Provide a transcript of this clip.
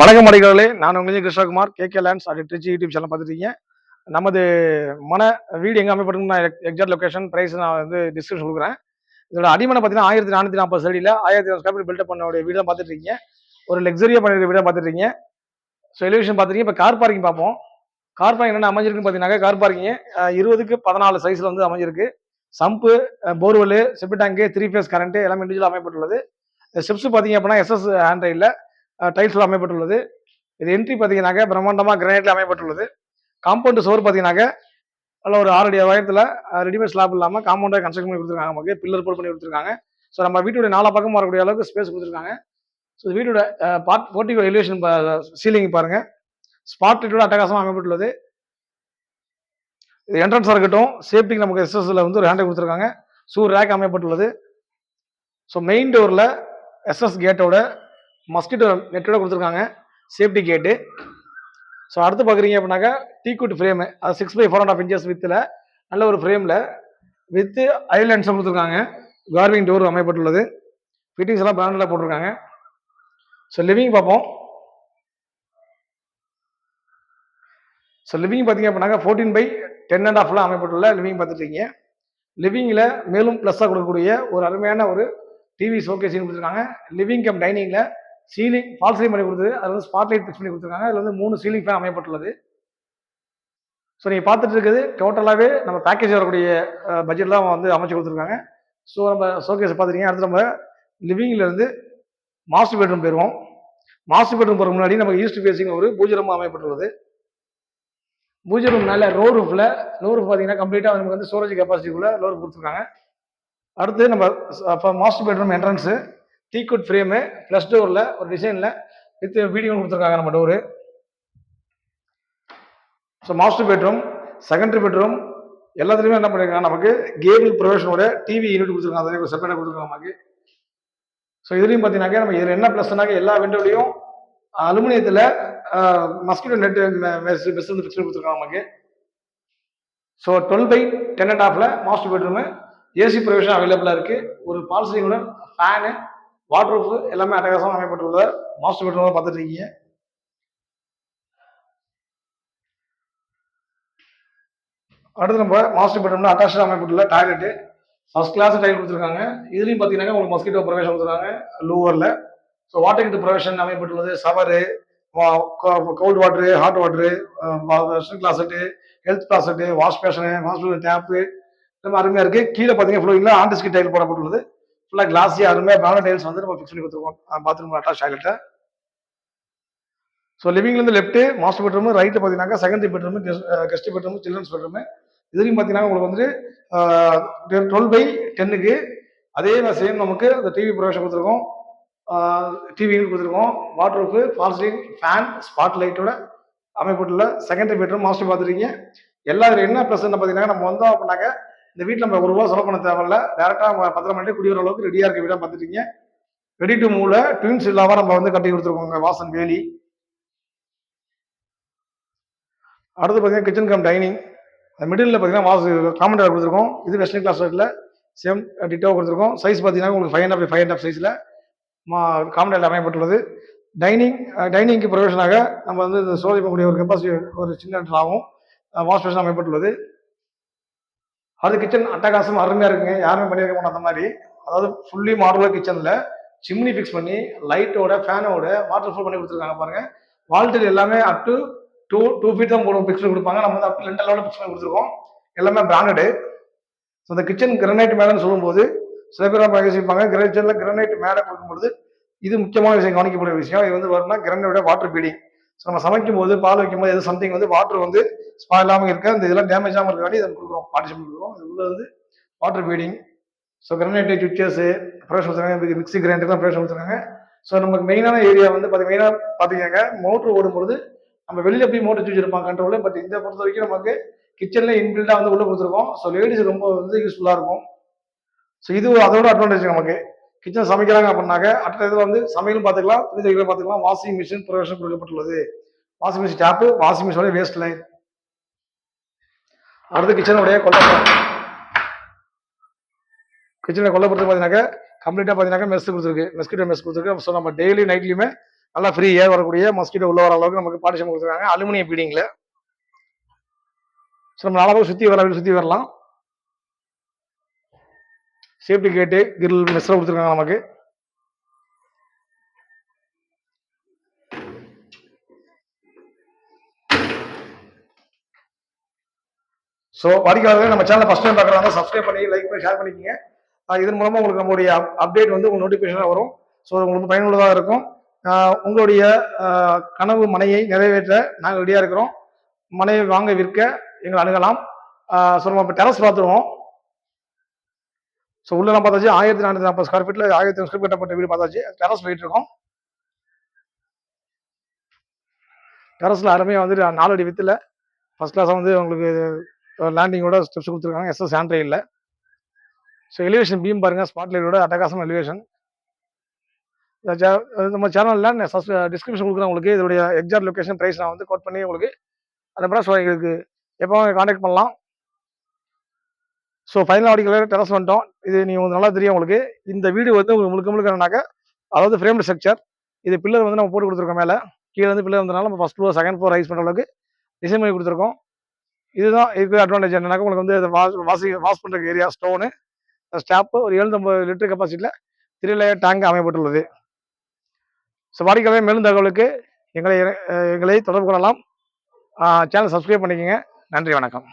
வணக்கம் அடிகளே நான் உங்கள் கிருஷ்ணகுமார். கே லேண்ட்ஸ் அப்படி ட்ரிச்சி யூடியூப் சேனல் பார்த்துருக்கீங்க நமது மன வீடு எங்கே அமைப்படும் நான் எக்ஸாக்ட் லொக்கேஷன் ப்ரைஸ் நான் வந்து டிஸ்கிரிப்ஷன் கொடுக்குறேன். இதோட அடிமனை பார்த்தீங்கன்னா ஆயிரத்தி நானூற்றி நாற்பது சடியில் ஆயிரத்தி ஸ்கொயர் ஃபீட் பில்டப் பண்ண வீடு தான் பார்த்துருக்கீங்க ஒரு லக்ஸரியாக பண்ணிருக்க வீடாக பார்த்துருக்கீங்க ஸோ எலிவேஷன் பார்த்துருக்கீங்க இப்போ கார் பார்க்கிங் பார்ப்போம். கார் பார்க்கிங் என்ன அமைஞ்சிருக்குன்னு பார்த்தீங்கன்னா கார் பார்க்கிங் இருபதுக்கு பதினாலு சைஸில் வந்து அமைஞ்சிருக்கு. சம்பு போர்வெல் செப்பு டேங்கு த்ரீ ஃபேஸ் கரண்ட்டு எல்லாமே இண்டிவிஜுவல் அமைப்பட்டுள்ளது ஸ்டெப்ஸ் பார்த்தீங்க அப்படின்னா எஸ்எஸ் ஹேண்ட் டைல்ஸில் அமைப்பட்டுள்ளது இது என்ட்ரி பார்த்தீங்கன்னாக்க பிரம்மாண்டமாக கிரானைட்ல அமைப்பட்டுள்ளது காம்பவுண்டு சோர் பார்த்தீங்கன்னாக்க நல்ல ஒரு ஆறு அடி உயரத்தில் ரெடிமேட் ஸ்லாப் இல்லாமல் காம்பவுண்டாக கன்ஸ்ட்ரக்ஷன் பண்ணி கொடுத்துருக்காங்க. நமக்கு பில்லர் போட் பண்ணி கொடுத்துருக்காங்க. ஸோ நம்ம வீட்டுடைய நாலா பக்கம் வரக்கூடிய அளவுக்கு ஸ்பேஸ் கொடுத்துருக்காங்க. ஸோ வீட்டோட பார்ட் போர்ட்டிகோ எலிவேஷன் சீலிங் பாருங்கள் ஸ்பாட் லைட்டோட அட்டகாசமாக அமைப்பட்டுள்ளது இது என்ட்ரன்ஸாக இருக்கட்டும் சேஃப்டிக்கு நமக்கு எஸ்எஸ்ல வந்து ஒரு ஹேண்டை கொடுத்துருக்காங்க. சூர் ரேக் அமைப்பட்டுள்ளது ஸோ மெயின் டோரில் எஸ்எஸ் கேட்டோட மஸ்கிட்டோ நெட்டோட கொடுத்துருக்காங்க. சேஃப்டி கேட்டு ஸோ அடுத்து பார்க்குறீங்க அப்படின்னாக்கா டீக்குட் ஃப்ரேமு அது six by four and half inches வித்தில் நல்ல ஒரு ஃப்ரேமில் வித்து ஐலண்ட்ஸ் கொடுத்துருக்காங்க. கார்விங் டோர் அமைப்பட்டுள்ளது. ஃபிட்டிங்ஸ் எல்லாம் பிராண்டில் போட்டிருக்காங்க. ஸோ லிவிங் பார்ப்போம். ஸோ லிவிங் பார்த்தீங்க அப்படின்னாக்கா ஃபோர்டீன் பை டென் அண்ட் ஆஃப்லாம் அமைப்பட்டுள்ள லிவிங் பார்த்துருக்கீங்க லிவிங்கில் மேலும் ப்ளஸ்ஸாக கொடுக்கக்கூடிய ஒரு அருமையான ஒரு டிவி ஷோகேஸிங் கொடுத்துருக்காங்க. லிவிங் கம் டைனிங்கில் சீலிங் ஃபால் சீலிங் பண்ணி கொடுத்தது. அது வந்து ஸ்பாட் லைட் ஃபிக்ஸ் பண்ணி கொடுத்துருக்காங்க. அதில் வந்து மூணு சீலிங் ஃபேன் அமையப்பட்டுள்ளது. ஸோ நீங்கள் பார்த்துட்டு இருக்குது டோட்டலாகவே நம்ம பேக்கேஜ் வரக்கூடிய பட்ஜெட்லாம் வந்து அமைச்சு கொடுத்துருக்காங்க. ஸோ நம்ம ஷோகேஸ் பார்த்துருக்கீங்க அடுத்து நம்ம லிவிங்லேருந்து மாஸ்டர் பெட்ரூம் போயிடுவோம் மாஸ்டர் பெட்ரூம் போகிற முன்னாடி நமக்கு ஈஸ்ட் ஃபேஸிங் ஒரு பூஜை ரூம் அமையப்பட்டுள்ளது. பூஜை ரூம் மேலே லோ ரூஃபில் லோ ரூஃப் பார்த்தீங்கன்னா கம்ப்ளீட்டாக நமக்கு வந்து ஸ்டோரேஜ் கெப்பாசிட்டிக்குள்ளே லோ ரூஃப் கொடுத்துருக்காங்க. அடுத்து நம்ம master bedroom entrance teakwood frame plus டோரில் ஒரு டிசைனில் வித் வீடியோ கொடுத்துருக்காங்க நம்ம door so master bedroom secondary bedroom எல்லாத்துலேயுமே என்ன பண்ணிருக்காங்க நமக்கு கேபிள் ப்ரொவேஷனோட டிவி யூனிட் கொடுத்துருக்காங்க. அதே செப்பரேட்டாக கொடுத்துருக்காங்க நமக்கு. ஸோ இதுலேயும் பார்த்தீங்கன்னாக்க நம்ம இதில் என்ன ப்ளஸ்னாக்க எல்லா விண்டோலையும் அலுமினியத்தில் மஸ்கிட்டோ நெட்டு பெஸ்ட் வந்து ஃபிக்ஸ் கொடுத்துருக்காங்க நமக்கு. So twelve by ten and ஆஃபில் மாஸ்டர் பெட்ரூமு ஏசி ப்ரொவிஷன் அவைலபிளாக இருக்குது ஒரு பால்சிங்குடன் ஃபேனு வாட்ரூஃப் எல்லாமே அட்டகாசமாக அமைப்பட்டுள்ள மாஸ்டர் பெட்ரூம் பார்த்துட்டு இருக்கீங்க அடுத்து நம்ம மாஸ்டர் பெட்ரூம்ல அட்டாச் அமைப்பட்டுள்ள டாய்லெட்டு ஃபர்ஸ்ட் கிளாஸ் டைல் கொடுத்துருக்காங்க. இதுலையும் பார்த்தீங்கன்னா உங்களுக்கு மஸ்கிட்டோ ப்ரொவேஷன் கொடுத்துருக்காங்க. லூவரில் ஸோ வாட்டர் கிட்ட provision அமைப்பட்டுள்ளது shower cold water hot water western closet health closet wash basin wash tap ரொம்ப அருமையாக இருக்குது கீழே பார்த்தீங்கன்னா ஃப்ளோரிங்கில் ஆண்டிஸ்கி டைல் போடப்பட்டுள்ளது. ஃபுல்லாக கிளாஸியாக அருமையாக பிராண்ட் டைல்ஸ் வந்து நம்ம ஃபிக்ஸ் பண்ணி கொடுத்துருக்கோம். பாத்ரூம் அட்டாச் டாய்லெட்டை ஸோ லிவிங்லேருந்து லெஃப்ட்டு மாஸ்டர் பெட்ரூம் ரைட்டில் பார்த்தீங்கன்னா secondary bedroom guest bedroom children's bedroom இதுலையும் பார்த்தீங்கன்னா உங்களுக்கு வந்து டுவெல் பை டென்னுக்கு அதே சேம் நமக்கு அந்த டிவி ப்ரொவேஷன் கொடுத்துருக்கோம். டிவி கொடுத்துருக்கோம். வாட்ரூஃபு ஃபால்ஸ்லிங் ஃபேன் ஸ்பாட் லைட்டோட அமைப்பட்டுள்ள செகண்டரி பெட்ரூம் மாஸ்டர் பார்த்துருக்கீங்க எல்லா என்ன ப்ளஸ் பார்த்தீங்கன்னா நம்ம வந்தோம் அப்படின்னாக்க இந்த வீட்டில் நம்ம ஒரு ரூபா செலவு பண்ண தேவையில்ல. டேரெக்டாக பத்திரம் பண்ணிட்டு குடிவர அளவுக்கு ரெடியாக இருக்க வீடாக பார்த்துட்டீங்க ரெடி டு மூவ்ல ட்வின்ஸ் இல்லாமல் நம்ம வந்து கட்டி கொடுத்துருக்கோங்க வாசன் வேலி. அடுத்து பார்த்தீங்கன்னா கிச்சன் கம் டைனிங் அந்த மிடில் பார்த்தீங்கன்னா வாசு காமெண்டர் கொடுத்துருக்கோம். இது வெஸ்டர்ன் கிளாஸ் ரேட்டில் சேம் டிட்டோ கொடுத்துருக்கோம். சைஸ் பார்த்தீங்கன்னா உங்களுக்கு five and five and half சைஸில் மா காமெண்டர் அமையப்பட்டுள்ளது. டைனிங் டைனிங்க்கு ப்ரொவிஷனாக நம்ம வந்து இந்த சோதி பண்ணக்கூடிய ஒரு கெப்பாசிட்டி ஒரு சின்ன ஆகும். வாஷ் மிஷின் அமைப்பட்டுள்ளது அது கிச்சன் அட்டகாசம் அருமையாக இருக்குங்க. யாருமே பண்ணியிருக்க மாட்டோம் அந்த மாதிரி. அதாவது ஃபுல்லி மாடுலர் கிச்சனில் சிம்னி ஃபிக்ஸ் பண்ணி லைட்டோட ஃபேனோட வாட்டர் ஃபுல் பண்ணி கொடுத்துருக்காங்க பாருங்க. வால்டர் எல்லாமே up to two two feet தான் போடுவோம் ஃபிக்ஸ் பண்ணி கொடுப்பாங்க. நம்ம வந்து அப் ரெண்டு அளவில் ஃபிக்ஸ் பண்ணி கொடுத்துருக்கோம். எல்லாமே பிராண்டடு ஸோ இந்த கிச்சன் கிரனைட் மேடன்னு சொல்லும்போது சில பேர் நம்ம யோசிப்பாங்க கிரனைட் மேலே கொடுக்கும்போது இது முக்கியமான விஷயம் கவனிக்கப்பட விஷயம். இது வந்து வரும்னா கிரனைட்டோட வாட்டர் பீடிங் ஸோ நம்ம சமைக்கும் போது பால் வைக்கும் போது எது சம்திங் வந்து வாட்டர் வந்து ஸ்பாயில் இல்லாமல் இருக்க இந்த இதெல்லாம் டேமேஜ் ஆகாமல் இருக்காண்டி இதை கொடுக்குறோம். பார்ட்டிஷன் கொடுக்குறோம். இது உள்ள வந்து water feeding so granite switchers pressure கொடுத்துருக்காங்க மிக்சி கிரைண்டர்லாம் ப்ரேஷன் கொடுத்துருக்காங்க ஸோ நமக்கு மெயினான ஏரியா வந்து பார்த்து மெயினாக பார்த்துக்கோங்க மோட்ரு ஓடும்போது நம்ம வெளியில் போய் மோட்டர் சுவிச் இருப்பாங்க பட் இதை பொறுத்த வரைக்கும் நமக்கு கிச்சனில் இன்பில்டாக வந்து உள்ளே கொடுத்துருக்கோம். ஸோ லேடிஸ் ரொம்ப வந்து யூஸ்ஃபுல்லாக இருக்கும். ஸோ இது அதோட அட்வான்டேஜ் நமக்கு. கிச்சன் சமைக்கிறாங்க அப்படின்னாக்க அடுத்த இதில் வந்து சமையலும் பார்த்துக்கலாம் துணி துவைக்கலாம் பார்த்துக்கலாம் வாஷிங் மிஷின் ப்ரொவிஷன் கொடுக்கப்பட்டுள்ளது. வாஷிங் மிஷின் டேப்பு வாஷிங் மிஷினோட வேஸ்ட் லைன் அடுத்து கிச்சனுடைய கொல்லப்புறம் கிச்சனில் கொல்லப்புறத்துக்கு பார்த்தீங்கன்னாக்க கம்ப்ளீட்டாக பார்த்தீங்கன்னா மெஸ் கொடுத்துருக்கு. மெஸ்கிட்டோ மெஸ் கொடுத்துருக்கு. ஸோ நம்ம டெய்லி நைட்லையுமே நல்லா ஃப்ரீ ஏர் வரக்கூடிய மஸ்கிட்டோ உள்ள வர அளவுக்கு நமக்கு பார்ட்டிஷன் கொடுத்துருக்காங்க. அலுமினியம் பீடிங்கில் ஸோ நம்ம நாளாக சுற்றி வர சுற்றி வரலாம். சேஃப்டி கேட்டு கிரில் மெஸ்ஸில் கொடுத்துருக்காங்க நமக்கு. ஸோ வாடிக்கையாளர்கள் நம்ம சேனலை ஃபஸ்ட் டைம் பார்க்குறாங்க சப்ஸ்கிரைப் பண்ணி லைக் பண்ணி ஷேர் பண்ணிக்கங்க. இதன் மூலமாக உங்களுக்கு நம்மளுடைய அப்டேட் வந்து உங்கள் நோட்டிஃபிகேஷனாக வரும். ஸோ உங்களுக்கு பயனுள்ளதாக இருக்கும். உங்களுடைய கனவு மனையை நிறைவேற்ற நாங்கள் ரெடியாக இருக்கிறோம். மனையை வாங்க விற்க எங்களை அணுகலாம். ஸோ நம்ம இப்போ டெரஸ் பார்த்துருவோம். ஸோ உள்ளலாம் பார்த்தாச்சு ஆயிரத்தி நானூற்றி நாற்பது ஸ்கொயர் ஃபீட்டில் ஆயிரத்தி ஸ்கொயர் கட்டப்பட்ட வீடு பார்த்தாச்சு. டெரஸ் போயிட்டு இருக்கோம் டெரஸில் அருமையாக வந்து நாலு அடி வித்தில் ஃபர்ஸ்ட் கிளாஸாக வந்து உங்களுக்கு லேண்டிங்கோட ஸ்டெப்ஸ் கொடுத்துருக்காங்க. எஸ்எஸ் ஆண்ட்ரையில் ஸோ எலிவேஷன் பீம் பாருங்கள் ஸ்பாட் லைட்டோட அட்டகாசம் எலிவேஷன் நம்ம சேனலில் டிஸ்கிரிப்ஷன் கொடுக்குறேன் உங்களுக்கு. இதோடைய எக்ஸாக்ட் லொக்கேஷன் ப்ரைஸ் நான் வந்து கோட் பண்ணி உங்களுக்கு அந்த ப்ராஸ் எங்களுக்கு எப்போ காண்டாக்ட் பண்ணலாம். ஸோ ஃபைனல் ஆடிக்கலர் டெரஸ் வந்துட்டோம். இது நீங்கள் உங்களுக்கு நல்லா தெரியும் உங்களுக்கு. இந்த வீடு வந்து உங்களுக்கு முழுக்க முழுக்க அதாவது ஃப்ரேம் ஸ்ட்ரக்சர் இது பில்லர் வந்து நம்ம போட்டு கொடுத்துருக்கோம் மேலே. கீழே வந்து பில்லர் வந்தனால நம்ம first floor second floor rise பண்ணுற அளவுக்கு டிசைன் பண்ணி கொடுத்துருக்கோம். இதுதான் இதுக்கு அட்வான்டேஜ் என்னன்னாக்க உங்களுக்கு வந்து வாசி வாஷ் பண்ணுற வாஷ் ஏரியா ஸ்டோனு ஸ்டாப்பு ஒரு எழுநூத்தம்பது லிட்டர் கெப்பாசிட்டியில் த்ரீ லேயர் டேங்க் அமையப்பட்டுள்ளது. ஸோ வாடிக்கையாளர் மேலும் தகவலுக்கு எங்களை எங்களை தொடர்பு கொள்ளலாம். சேனல் சப்ஸ்கிரைப் பண்ணிக்கோங்க. நன்றி வணக்கம்.